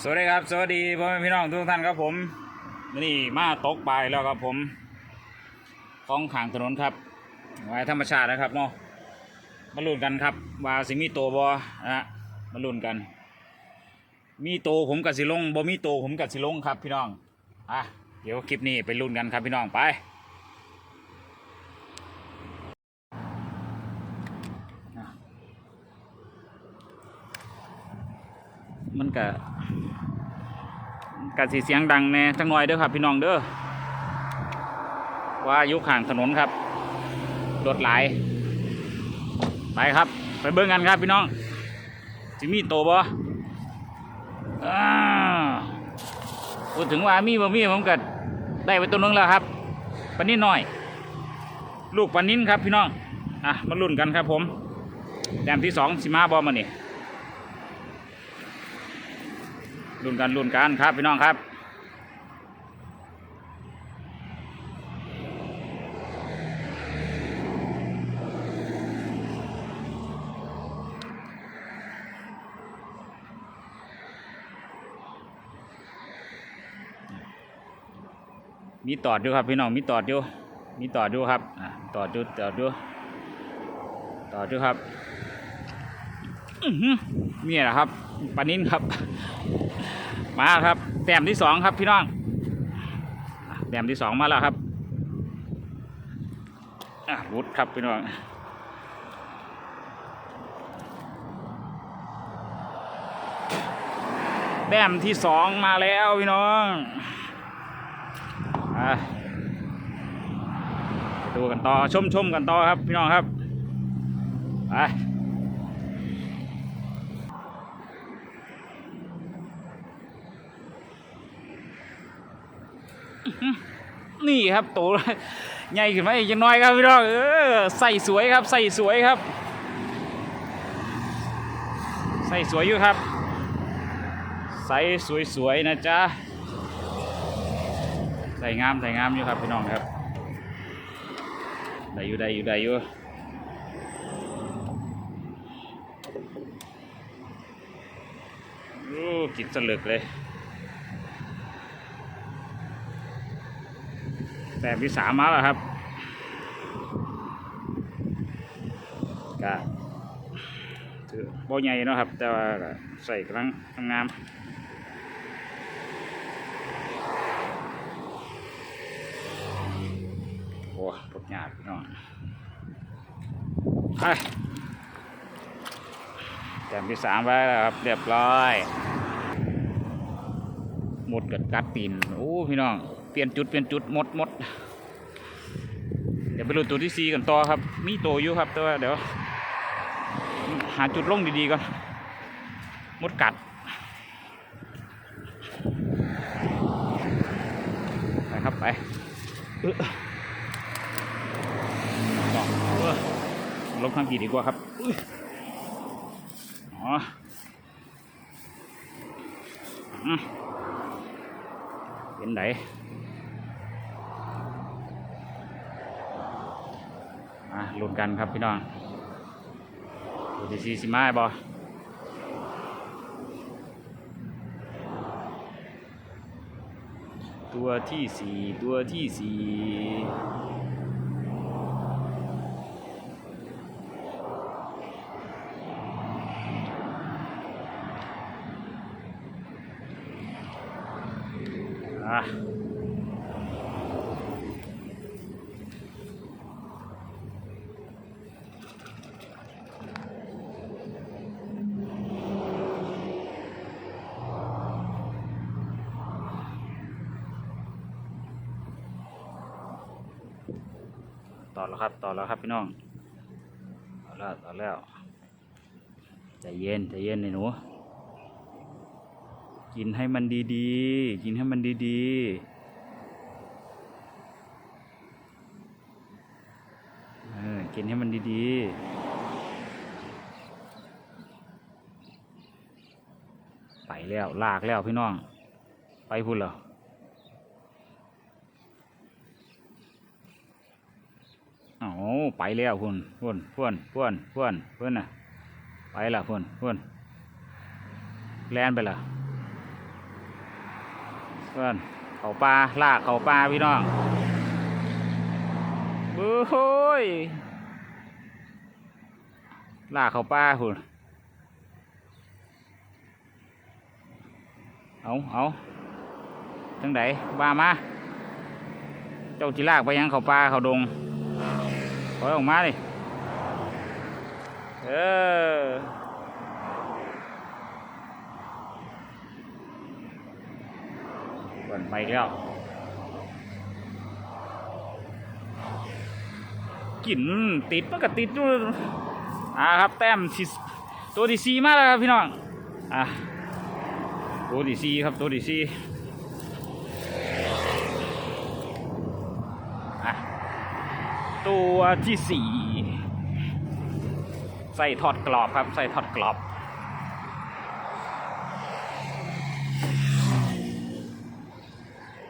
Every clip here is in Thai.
สวัสดีครับ สวัสดีพ่อแม่พี่น้องทุกท่านครับผมนี่มาตกปลแล้วครับผมคลองขางถนนครับไว้ธรรมชาตินะครับเนาะมาลุ้นกันครับ ว่าสิมีโตบอนะมาลุ้นกัน มีโตผมกับสิลงบอมีโตผมกับสิลงครับพี่น้องอะเดี๋ยวคลิปนี้ไปลุ้นกันครับพี่น้องไปมันก็ กะสีเสียงดังแน่จังหน่อยเด้อครับ พี่น้องเด้อว่ายุคห่างถนนครับรถหลายไปครับ ไปเบิ่งกันครับพี่น้องจิมี่โตบ่พูดถึงว่ามีบ่มีผมก็ได้ไปตัวนึงแล้วครับปนิ้นหน่อย ลูกปนิ้นครับพี่น้องอะมาลุ้นกันครับผมแต้มที่สองสิมาบอมาเนี่ รุ่นกันรุ่นกันครับพี่น้องครับมีตอดอยู่ครับพี่น้องมีตอดอยู่มีตอดอยู่ครับตอดอยู่ตอดอยู่ตอดอยู่ครับ นี่แหละครับปานินครับ มาครับ แต้มที่สองครับพี่น้อง แต้มที่สองมาแล้วครับรุดครับพี่น้องแต้มที่สองมาแล้วพี่น้องอดูกันต่อชมชมกันต่อครับพี่น้องครับไป นี่ครับโตใหญ่ขึ้นไหมยังน้อยครับพี่น้องเออใส่สวยครับใส่สวยครับ ใส่สวยอยู่ครับ ใส่สวยๆนะจ๊ะใส่งามใส่งามอยู่ครับพี่น้องครับได้อยู่ได้อยู่ได้อยู่โอ้กินสลึกเลย แบบที่สามมาแล้วครับก็ถือบ่ใหญ่นาะครับ แต่ว่าใส่กำลังงามโอ้ปวดหยาบหน่อยไปแต้มที่สามไปแล้วครับ เรียบร้อย หมดกัดกัดตีน โอ้ พี่น้อง ปลี่ยนจุดเปลี่ยนจุดหมดหมดเดี๋ยวไปดูตัวที่สี่กันต่อครับ มีโตอยู่ครับแต่ว่าเดี๋ยว หาจุดลงดีๆก่อนมดกัดไปครับไปลงข้างกี่ดีกว่าครับอ๋อเห็นไหน มาลุ้นกันครับพี่น้องดูดีซีสิมาบอตัวที่สี่ตัวที่สี่ อแล้วครับ ต่อแล้วครับพี่น้องต่อแล้วต่อแล้วใจเย็นใจเย็นเลยหนูกินให้มันดีๆ กินให้มันดีๆเออกินให้มันดีๆ ไปแล้วลากแล้วพี่น้อง ไปพูดเหรอ โอ้ไปแล้วพุ่นพุ่นพุ่นพุ่นพุ่นพุ่นน่ะ ไปละพุ่นพุ่นแลนไปละพื่อนเขาปลาลากเขาปลาพี่น้องบู้อยลากเขาปลาพุ่นเอาเอาทั้งไดบ้ามาเจ้าจิลากไปยังเขาปลาเขาดง ถอยออกมาดิเออก่นไปแล้วกลิ่นติดมันก็ติดอยู่อ่าครับแต้มที่ตัวที่สี่มาแล้วครับพี่น้องอะตัวที่สี่ครับตัวที่สี่อะ ตัวที่สี่ใส่ทอดกรอบครับใส่ทอดกรอบ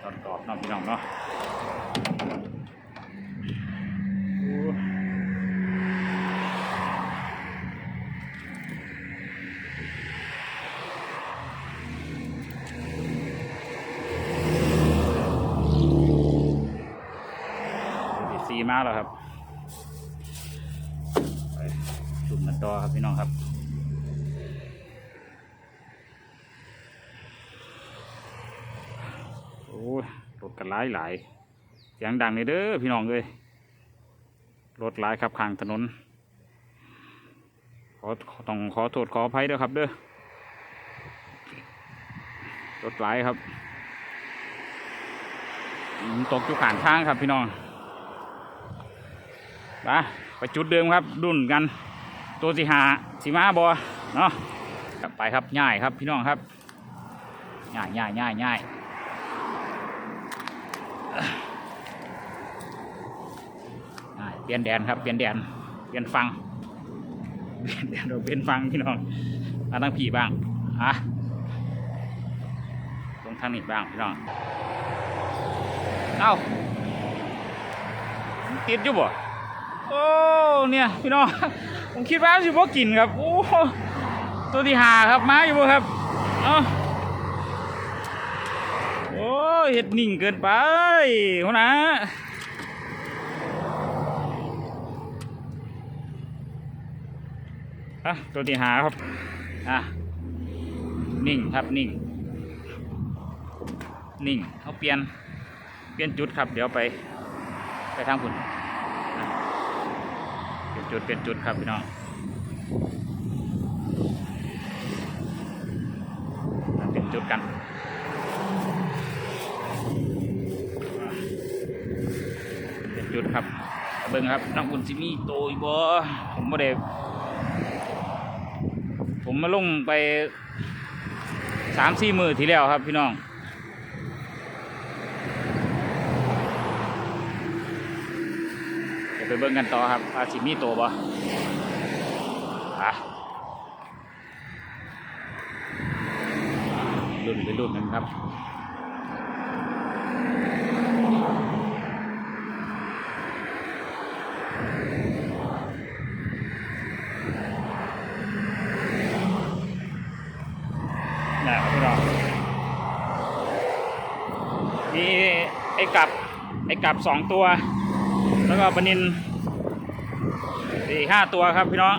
ทอดกรอบเนาะพี่น้องเนาะ มาแล้วครับจุ่มมันต่อครับพี่น้องครับโอ้ยรถกันหลายหลายเสียงดังเลยเด้อพี่น้องเอ้ยรถหลายครับข้างถนน ขอต้องขอโทษขออภัยเด้อครับเด้อรถหลายครับตกอยู่ข้างทางครับพี่น้อง ไปไปจุดเดิมครับดุนกันตัวสีหาสีมาบอเนาะไปครับง่ายครับพี่น้องครับง่ายง่ายง่ายง่ายเปลี่ยนแดนครับเปลี่ยนแดนเปลี่ยนฟังเปลี่ยนแดนเราเปลี่ยนฟังพี่น้องมาตั้งผีบ้างอะลงทางนี้บ้างพี่น้องเอ้าติดอยู่บ่ โอ้เนี่ยพี่น้องผมคิดว่าสิบ่กินครับโอ้ตัวที่หาครับมาอยู่บ่ครับเอ้าโอ้เห็ดนิ่งเกินไปหัวหนะอะตัวที่หาครับอะนิ่งครับนิ่ง นิ่งเขาเปลี่ยน เปลี่ยนจุดครับ เดี๋ยวไป ไปทางคุณอะเปลี่ยน จุดเปลี่ยนจุดครับพี่น้องเปลี่ยนจุดกันเปลี่ยนจุดครับเบิ้งครับน้องอุ่นซิมีโตอีบ่ผมไม่ได้ผมมาลงไปสามสี่มือทีแล้วครับพี่น้อง เดี๋ยวไปเบิ่งกันต่อครับอาสิมีโตบ่อะรุ่นไปรุ่นนึงครับนะครับพี่น้องมีไอ้กลับไอ้กลับสองตัว แล้วก็ปนินสี่ห้าตัวครับพี่น้อง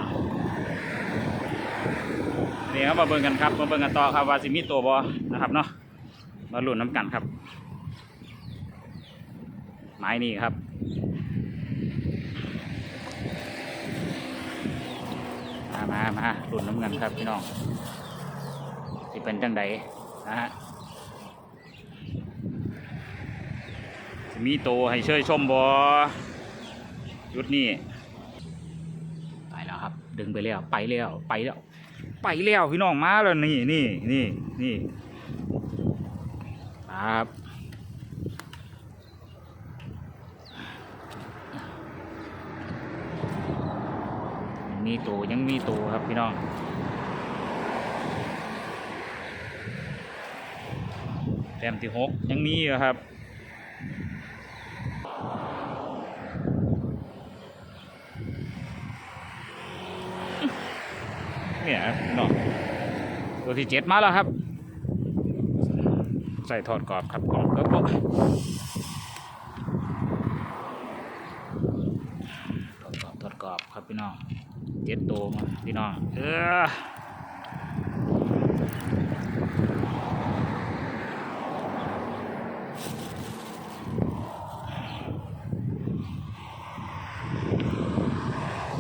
นี่ครับมาเบิ่งกันครับมาเบิ่งกันต่อครับว่าสิมีตัวบอนะครับเนาะมาลุ้นน้ำกันครับ ไม้นี่ครับมามามาลุ้นน้ำกันครับพี่น้องที่เป็นจังใดนะฮะสิมีโตให้เชยชมบอุดนี่ไปแล้วครับ ดึงไปแล้วไปแล้วไปแล้ว ไปแล้วพี่น้องมาแล้วนี่นี่นี่นี่ครับยังมีโตยังมีโตครับพี่น้องแต้มที่หกยังมีอยู่ครับ เนี่ยเนาะตัว ที่เจ็ดมาแล้วครับ ใส่ทอดกรอบครับของก็ก็ทอดกรอบทอดกรอบครับพี่น้องเจ็ดตัวมาพี่น้องเออ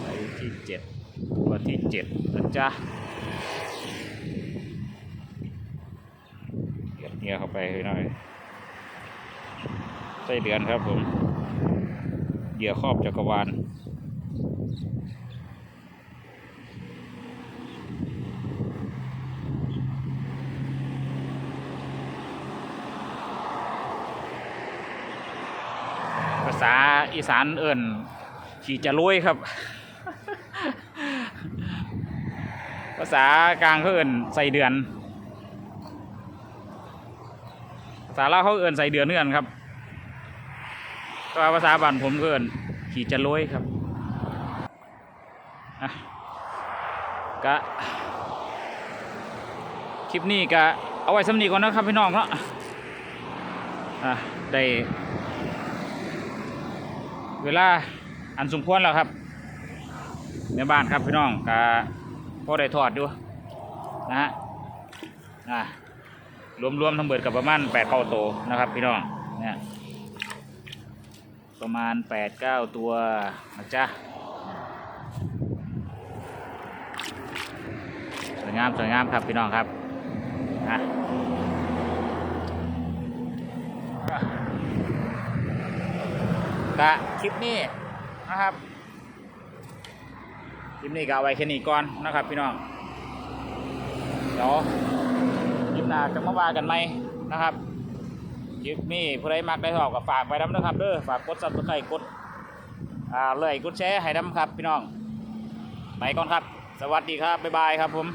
ไปที่เจ็ดตัวที่เจ็ดนะจ๊ะ เหยียบเนี่ยเข้าไปหน่อยไส้เดือนครับผมเหยื่อครอบจักรวาลภาษาอีสานเอิ่นขี่จะลุยครับ ภาษากลางเขาเอิ่นใส่เดือน ภาษาลาวเขาเอื่นใส่เดือนเนื่อนครับก็ภาษาบ้านผมเอื่นขี่จะลอยครับกะคลิปนี้ก็เอาไว้สำนีก่อนนะครับพี่น้องเนาะอะได้เวลาอันสมควรแล้วครับในบ้านครับพี่น้องกะพอได้ทอดดูนะฮะอะ รวมๆทั้งเบิดกับประมาณแปดเก้าตัวนะครับพี่น้องเนี่ยประมาณแปดเก้าตัวนะจ๊ะสวยงามสวยงามครับพี่น้องครับนะกะคลิปนี้นะครับคลิปนี้ก็เอาไว้แค่นี้ก่อนนะครับพี่น้องเดี๋ยว หน้าจะมาว่ากันไหมนะครับคลิปนี้ผู้ใดมักได้ชอบก็ฝากไปน้ำนะครับเด้อฝากกดซับสไครต์กดอ่าเลยกดแชร์ให้น้ำครับพี่น้องไปก่อนครับ สวัสดีครับบ๊ายบายครับผม